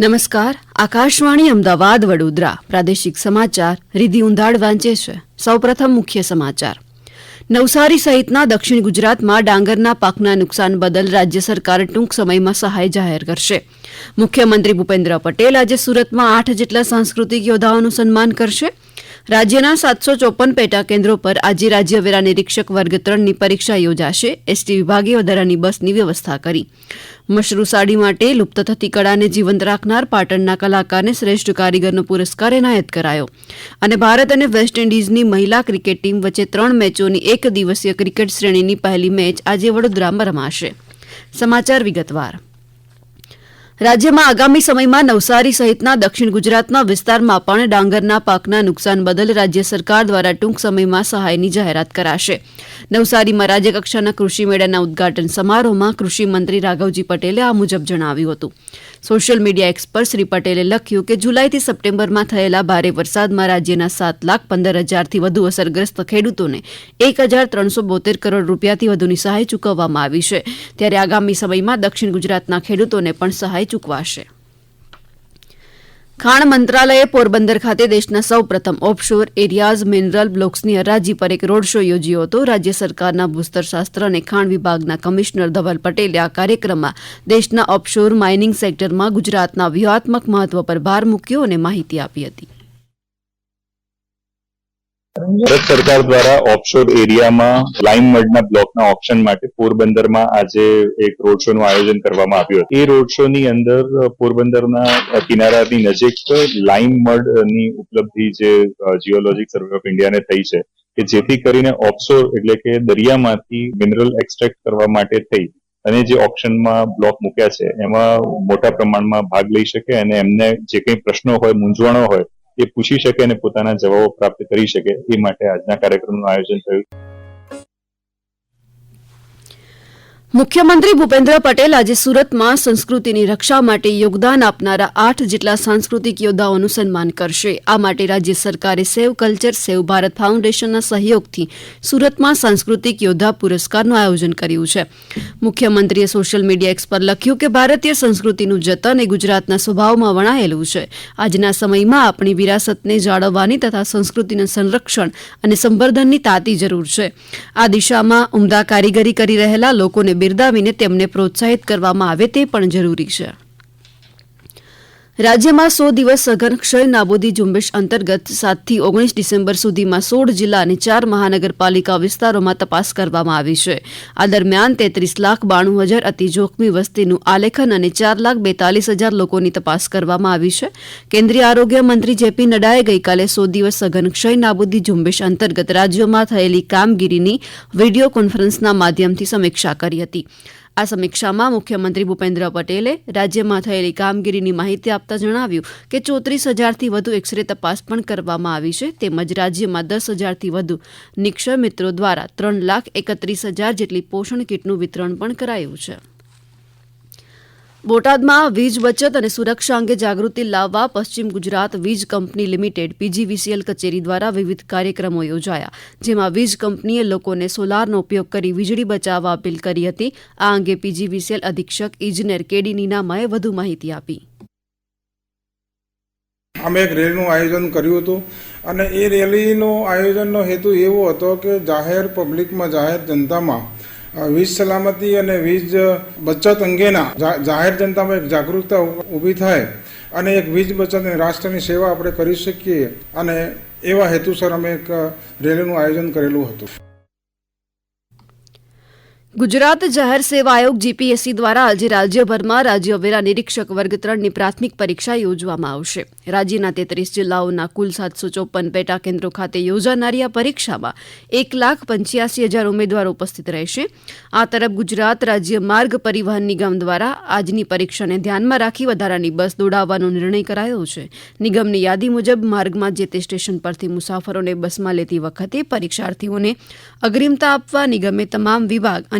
નમસ્કાર. આકાશવાણી અમદાવાદ, વડોદરા. પ્રાદેશિક સમાચાર રિધિ ઉંધાડ વાંચે છે. સૌપ્રથમ મુખ્ય સમાચાર. નવસારી સહિતના દક્ષિણ ગુજરાતમાં ડાંગરના પાકના નુકસાન બદલ રાજ્ય સરકાર ટૂંક સમયમાં સહાય જાહેર કરશે. મુખ્યમંત્રી ભૂપેન્દ્ર પટેલ આજે સુરતમાં આઠ જેટલા સાંસ્કૃતિક યોદ્ધાઓનું સન્માન કરશે. રાજ્યના સાતસો ચોપન પેટા કેન્દ્રો પર આજે રાજ્ય વેરા નિરીક્ષક વર્ગ ત્રણની પરીક્ષા યોજાશે. એસટી વિભાગે વધારાની બસની વ્યવસ્થા કરી. મશરૂ સાડી માટે લુપ્ત થતી કળાને જીવંત રાખનાર પાટણના કલાકારને શ્રેષ્ઠ કારીગરનો પુરસ્કાર એનાયત કરાયો. અને ભારત અને વેસ્ટ ઇન્ડિઝની મહિલા ક્રિકેટ ટીમ વચ્ચે ત્રણ મેચોની એક દિવસીય ક્રિકેટ શ્રેણીની પહેલી મેચ આજે વડોદરામાં રમાશે. સમાચાર વિગતવાર. રાજ્યમાં આગામી સમયમાં નવસારી સહિતના દક્ષિણ ગુજરાતના વિસ્તારમાં પણ ડાંગરના પાકના નુકસાન બદલ રાજ્ય સરકાર દ્વારા ટૂંક સમયમાં સહાયની જાહેરાત કરાશે. નવસારીમાં રાજ્યકક્ષાના કૃષિ મેળાના ઉદઘાટન સમારોહમાં કૃષિ મંત્રી રાઘવજી પટેલે આ મુજબ જણાવ્યું હતું. સોશિયલ મીડિયા એક્સ પર શ્રી પટેલે લખ્યું કે જુલાઈથી સપ્ટેમ્બરમાં થયેલા ભારે વરસાદમાં રાજ્યના સાત લાખ પંદર હજારથી વધુ અસરગ્રસ્ત ખેડૂતોને એક હજાર ત્રણસો બોતેર કરોડ રૂપિયાથી વધુની સહાય ચૂકવવામાં આવી છે. ત્યારે આગામી સમયમાં દક્ષિણ ગુજરાતના ખેડૂતોને પણ સહાય ચૂકવાશે. ખાણ મંત્રાલયે પોરબંદર ખાતે દેશના સૌ પ્રથમ ઓફશોર એરિયાઝ મિનરલ બ્લોક્સની હરાજી પર એક રોડ શો યોજ્યો હતો. રાજ્ય સરકારના ભૂસ્તરશાસ્ત્ર અને ખાણ વિભાગના કમિશનર ધવલ પટેલે આ કાર્યક્રમમાં દેશના ઓફશોર માઇનિંગ સેક્ટરમાં ગુજરાતના વ્યૂહાત્મક મહત્વ પર ભાર મૂક્યો અને માહિતી આપી હતી. ભારત સરકાર દ્વારા ઓફશોર એરિયામાં લાઇમ મડના બ્લોકના ઓપ્શન માટે પોરબંદરમાં આજે એક રોડ શો નું આયોજન કરવામાં આવ્યું હતું. એ રોડ શો ની અંદર પોરબંદરના કિનારાની નજીક લાઇમ મડની ઉપલબ્ધિ જે જીઓલોજીક સર્વે ઓફ ઇન્ડિયાને થઈ છે, કે જેથી કરીને ઓફશોર એટલે કે દરિયામાંથી મિનરલ એક્સટ્રેક્ટ કરવા માટે થઈ અને જે ઓપ્શનમાં બ્લોક મૂક્યા છે, એમાં મોટા પ્રમાણમાં ભાગ લઈ શકે અને એમને જે કંઈ પ્રશ્નો હોય, મૂંઝવણો હોય એ પૂછી શકે અને પોતાના જવાબો પ્રાપ્ત કરી શકે એ માટે આજના કાર્યક્રમનું આયોજન થયું. મુખ્યમંત્રી ભૂપેન્દ્ર પટેલ આજે સુરતમાં સંસ્કૃતિની રક્ષા માટે યોગદાન આપનારા આઠ જેટલા સાંસ્કૃતિક યોદ્ધાઓનું સન્માન કરશે. આ માટે રાજ્ય સરકારે સેવ કલ્ચર, સેવ ભારત ફાઉન્ડેશનના સહયોગથી સુરતમાં સાંસ્કૃતિક યોદ્ધા પુરસ્કારનું આયોજન કર્યું છે. મુખ્યમંત્રીએ સોશિયલ મીડિયા એક્સ પર લખ્યું કે ભારતીય સંસ્કૃતિનું જતન એ ગુજરાતના સ્વભાવમાં વણાયેલું છે. આજના સમયમાં આપણી વિરાસતને જાળવવાની તથા સંસ્કૃતિનું સંરક્ષણ અને સંવર્ધનની તાતી જરૂર છે. આ દિશામાં ઉમદા કારીગરી કરી રહેલા લોકોને બિરદાવીને તેમને પ્રોત્સાહિત કરવામાં આવે તે પણ જરૂરી છે. રાજ્યમાં સો દિવસ સઘન ક્ષય નાબૂદી ઝુંબેશ અંતર્ગત સાતથી ઓગણીસ ડિસેમ્બર સુધીમાં સોળ જિલ્લા અને ચાર મહાનગરપાલિકા વિસ્તારોમાં તપાસ કરવામાં આવી છે. આ દરમિયાન તેત્રીસ લાખ બાણું હજાર અતિ જોખમી વસ્તીનું આલેખન અને ચાર લાખ બેતાલીસ હજાર લોકોની તપાસ કરવામાં આવી છે. કેન્દ્રીય આરોગ્ય મંત્રી જેપી નડ્ડાએ ગઈકાલે સો દિવસ સઘન ક્ષય નાબૂદી ઝુંબેશ અંતર્ગત રાજ્યોમાં થયેલી કામગીરીની વીડિયો કોન્ફરન્સના માધ્યમથી સમીક્ષા કરી હતી. આ સમીક્ષામાં મુખ્યમંત્રી ભૂપેન્દ્ર પટેલે રાજ્યમાં થયેલી કામગીરીની માહિતી આપતા જણાવ્યું કે ચોત્રીસ હજારથી વધુ એક્સરે તપાસ પણ કરવામાં આવી છે. તેમજ રાજ્યમાં દસ હજારથી વધુ નિક્ષય મિત્રો દ્વારા ત્રણ લાખ એકત્રીસ હજાર જેટલી પોષણ કીટનું વિતરણ પણ કરાયું છે. બોટાદમાં વીજ બચત અને સુરક્ષા અંગે જાગૃતિ લાવવા પશ્ચિમ ગુજરાત વીજ કંપની લિમિટેડ પીજીવીસીએલ કચેરી દ્વારા વિવિધ કાર્યક્રમો યોજાયા, જેમાં વીજ કંપનીએ લોકોને સોલારનો ઉપયોગ કરી વીજળી બચાવવા અપીલ કરી હતી. આ અંગે પીજીવીસીએલ અધિક્ષક ઇજનેર કેડી નીનામાએ વધુ માહિતી આપી. અમે એક રેલીનું આયોજન કર્યું હતું અને એ રેલીનો આયોજનનો હેતુ એવો હતો કે જાહેર પબ્લિકમાં, જાહેર જનતામાં વીજ સલામતી અને વીજ બચત અંગેના જાહેર જનતામાં એક જાગૃતતા ઊભી થાય અને એક વીજ બચત અને રાષ્ટ્રની સેવા આપણે કરી શકીએ અને એવા હેતુસર અમે એક રેલીનું આયોજન કરેલું હતું. ગુજરાત જાહેર સેવા આયોગ જીપીએસસી દ્વારા આજે રાજ્યભરમાં રાજ્ય વેરા નિરીક્ષક વર્ગ ત્રણની પ્રાથમિક પરીક્ષા યોજવામાં આવશે. રાજ્યના તેત્રીસ જિલ્લાઓના કુલ સાતસો ચોપન પેટા કેન્દ્રો ખાતે યોજાનારી આ પરીક્ષામાં એક લાખ પંચ્યાસી હજાર ઉમેદવારો ઉપસ્થિત રહેશે. આ તરફ ગુજરાત રાજ્ય માર્ગ પરિવહન નિગમ દ્વારા આજની પરીક્ષાને ધ્યાનમાં રાખી વધારાની બસ દોડાવવાનો નિર્ણય કરાયો છે. નિગમની યાદી મુજબ માર્ગમાં જે તે સ્ટેશન પરથી મુસાફરોને બસમાં લેતી વખતે પરીક્ષાર્થીઓને અગ્રિમતા આપવા નિગમે તમામ વિભાગ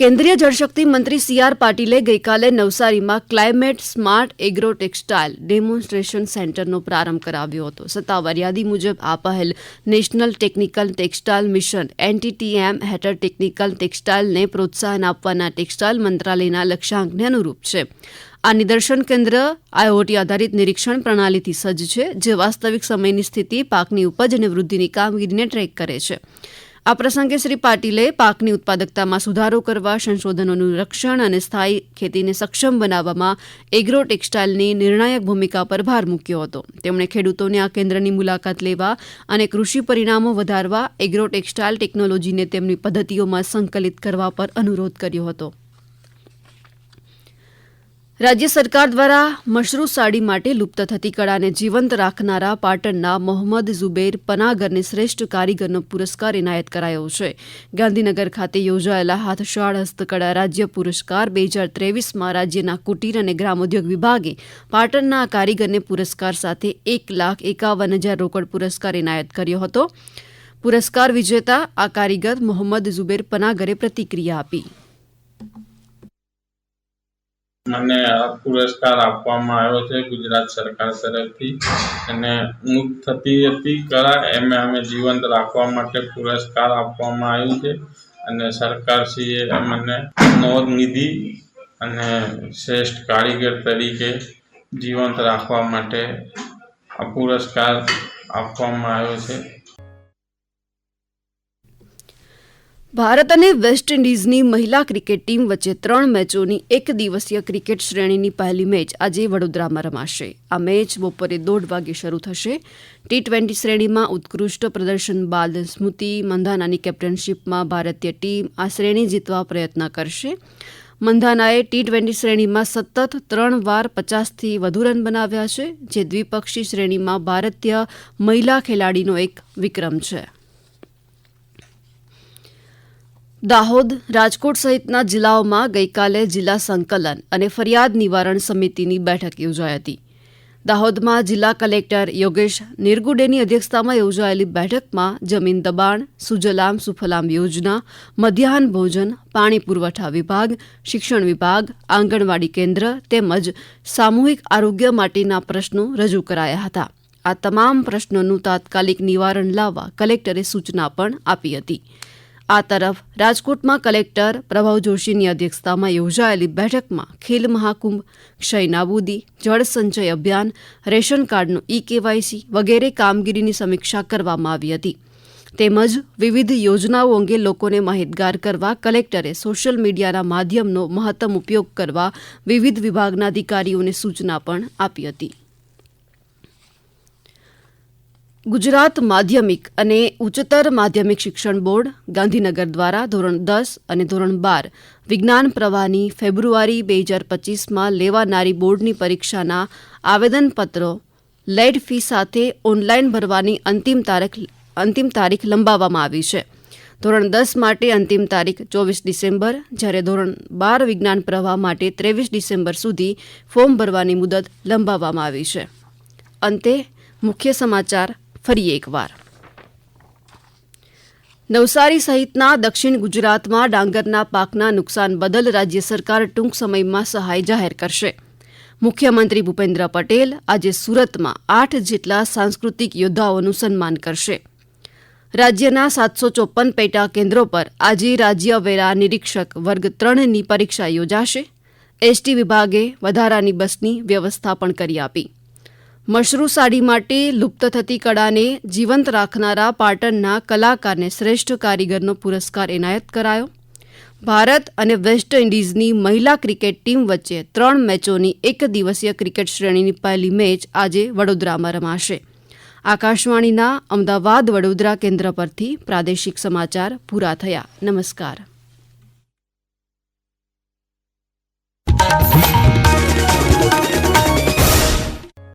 કેન્દ્રીય જળશક્તિ મંત્રી સી આર પાટીલે ગઈકાલે નવસારીમાં climate smart agro textile demonstration સેન્ટરનો પ્રારંભ કરાવ્યો હતો. સત્તાવાર યાદી મુજબ આ પહેલ national technical textile mission NTTM હેઠળ ટેકનિકલ ટેક્સટાઇલને પ્રોત્સાહન આપવાના ટેક્સટાઇલ મંત્રાલયના લક્ષ્યાંકને અનુરૂપ છે. આ નિદર્શન કેન્દ્ર આઈઓટી આધારિત નિરીક્ષણ પ્રણાલીથી સજ્જ છે, જે વાસ્તવિક સમયની સ્થિતિ, પાકની ઉપજ અને વૃદ્ધિની કામગીરીને ટ્રેક કરે છે. આ પ્રસંગે શ્રી પાટીલે પાકની ઉત્પાદકતામાં સુધારો કરવા, સંશોધનોનું રક્ષણ અને સ્થાયી ખેતીને સક્ષમ બનાવવામાં એગ્રો ટેક્સટાઇલની નિર્ણાયક ભૂમિકા પર ભાર મૂક્યો હતો. તેમણે ખેડૂતોને આ કેન્દ્રની મુલાકાત લેવા અને કૃષિ પરિણામો વધારવા, એગ્રો ટેક્સટાઇલ ટેકનોલોજીને તેમની પદ્ધતિઓમાં સંકલિત કરવા પર અનુરોધ કર્યો હતો. રાજ્ય સરકાર દ્વારા મશરૂ સાડી માટે લુપ્ત થતી કળાને જીવંત રાખનારા પાટણના મોહમ્મદ ઝુબેર પનાગરને શ્રેષ્ઠ કારીગરનો પુરસ્કાર એનાયત કરાયો છે. ગાંધીનગર ખાતે યોજાયેલા હાથશાળ હસ્તકળા રાજ્ય પુરસ્કાર બે હજાર ત્રેવીસમાં રાજ્યના કુટીર અને ગ્રામોદ્યોગ વિભાગે પાટણના કારીગરને પુરસ્કાર સાથે એક લાખ એકાવન હજાર રોકડ પુરસ્કાર એનાયત કર્યો હતો. પુરસ્કાર વિજેતા આ કારીગર મોહમ્મદ ઝુબેર પનાગરે પ્રતિક્રિયા આપી. મને પુરસ્કાર આપવામાં આવ્યો છે ગુજરાત સરકાર તરફથી. અને મુક્ત થતી હતી કળા, એમે અમે જીવંત રાખવા માટે પુરસ્કાર આપવામાં આવ્યું છે. અને સરકારશ્રીએ મને નોંધ નિધિ અને શ્રેષ્ઠ કારીગર તરીકે જીવંત રાખવા માટે આ પુરસ્કાર આપવામાં આવ્યો છે. ભારત અને વેસ્ટ ઇન્ડિઝની મહિલા ક્રિકેટ ટીમ વચ્ચે ત્રણ મેચોની એક દિવસીય ક્રિકેટ શ્રેણીની પહેલી મેચ આજે વડોદરામાં રમાશે. આ મેચ બપોરે દોઢ વાગે શરૂ થશે. ટી ટ્વેન્ટી શ્રેણીમાં ઉત્કૃષ્ટ પ્રદર્શન બાદ સ્મૃતિ મંધાનાની કેપ્ટનશીપમાં ભારતીય ટીમ આ શ્રેણી જીતવા પ્રયત્ન કરશે. મંધાનાએ ટી ટ્વેન્ટી શ્રેણીમાં સતત ત્રણ વાર પચાસથી વધુ રન બનાવ્યા છે, જે દ્વિપક્ષી શ્રેણીમાં ભારતીય મહિલા ખેલાડીનો એક વિક્રમ છે. દાહોદ, રાજકોટ સહિતના જિલ્લાઓમાં ગઈકાલે જિલ્લા સંકલન અને ફરિયાદ નિવારણ સમિતિની બેઠક યોજાઈ હતી. દાહોદમાં જિલ્લા કલેક્ટર યોગેશ નિરગુડેની અધ્યક્ષતામાં યોજાયેલી બેઠકમાં જમીન દબાણ, સુજલામ સુફલામ યોજના, મધ્યાહન ભોજન, પાણી પુરવઠા વિભાગ, શિક્ષણ વિભાગ, આંગણવાડી કેન્દ્ર તેમજ સામૂહિક આરોગ્ય માટેના પ્રશ્નો રજૂ કરાયા હતા. આ તમામ પ્રશ્નોનું તાત્કાલિક નિવારણ લાવવા કલેક્ટરે સૂચના પણ આપી હતી. આ તરફ રાજકોટમાં કલેક્ટર પ્રભાવ જોશીની અધ્યક્ષતામાં યોજાયેલી બેઠકમાં ખેલ મહાકુંભ, ક્ષય નાબૂદી, જળ સંચય અભિયાન, રેશન કાર્ડનું ઈ કેવાયસી વગેરે કામગીરીની સમીક્ષા કરવામાં આવી હતી. તેમજ વિવિધ યોજનાઓ અંગે લોકોને માહિતગાર કરવા કલેક્ટરે સોશિયલ મીડિયાના માધ્યમનો મહત્તમ ઉપયોગ કરવા વિવિધ વિભાગના અધિકારીઓને સૂચના પણ આપી હતી. ગુજરાત માધ્યમિક અને ઉચ્ચતર માધ્યમિક શિક્ષણ બોર્ડ ગાંધીનગર દ્વારા ધોરણ દસ અને ધોરણ બાર વિજ્ઞાન પ્રવાહની ફેબ્રુઆરી બે હજાર પચીસમાં લેવાનારી બોર્ડની પરીક્ષાના આવેદનપત્રો લેટ ફી સાથે ઓનલાઈન ભરવાની અંતિમ તારીખ અંતિમ તારીખ લંબાવવામાં આવી છે. ધોરણ દસ માટે અંતિમ તારીખ ચોવીસ ડિસેમ્બર, જ્યારે ધોરણ બાર વિજ્ઞાન પ્રવાહ માટે ત્રેવીસ ડિસેમ્બર સુધી ફોર્મ ભરવાની મુદત લંબાવવામાં આવી છે. અંતે મુખ્ય સમાચાર ફરી એકવાર. નવસારી સહિતના દક્ષિણ ગુજરાતમાં ડાંગરના પાકના નુકસાન બદલ રાજ્ય સરકાર ટૂંક સમયમાં સહાય જાહેર કરશે. મુખ્યમંત્રી ભૂપેન્દ્ર પટેલ આજે સુરતમાં આઠ જેટલા સાંસ્કૃતિક યોદ્ધાઓનું સન્માન કરશે. રાજ્યના સાતસો ચોપન પેટા કેન્દ્રો પર આજે રાજ્ય વેરા નિરીક્ષક વર્ગ ત્રણની પરીક્ષા યોજાશે. એસટી વિભાગે વધારાની બસની વ્યવસ્થા પણ કરી આપી. મશરૂ સાડી માટે લુપ્ત થતી કળાને જીવંત રાખનારા પાટણના કલાકારને શ્રેષ્ઠ કારીગરનો પુરસ્કાર એનાયત કરાયો. ભારત અને વેસ્ટ ઇન્ડિઝની મહિલા ક્રિકેટ ટીમ વચ્ચે ત્રણ મેચોની એક દિવસીય ક્રિકેટ શ્રેણીની પહેલી મેચ આજે વડોદરામાં રમાશે. આકાશવાણીના અમદાવાદ વડોદરા કેન્દ્ર પરથી પ્રાદેશિક સમાચાર પૂરા થયા. નમસ્કાર.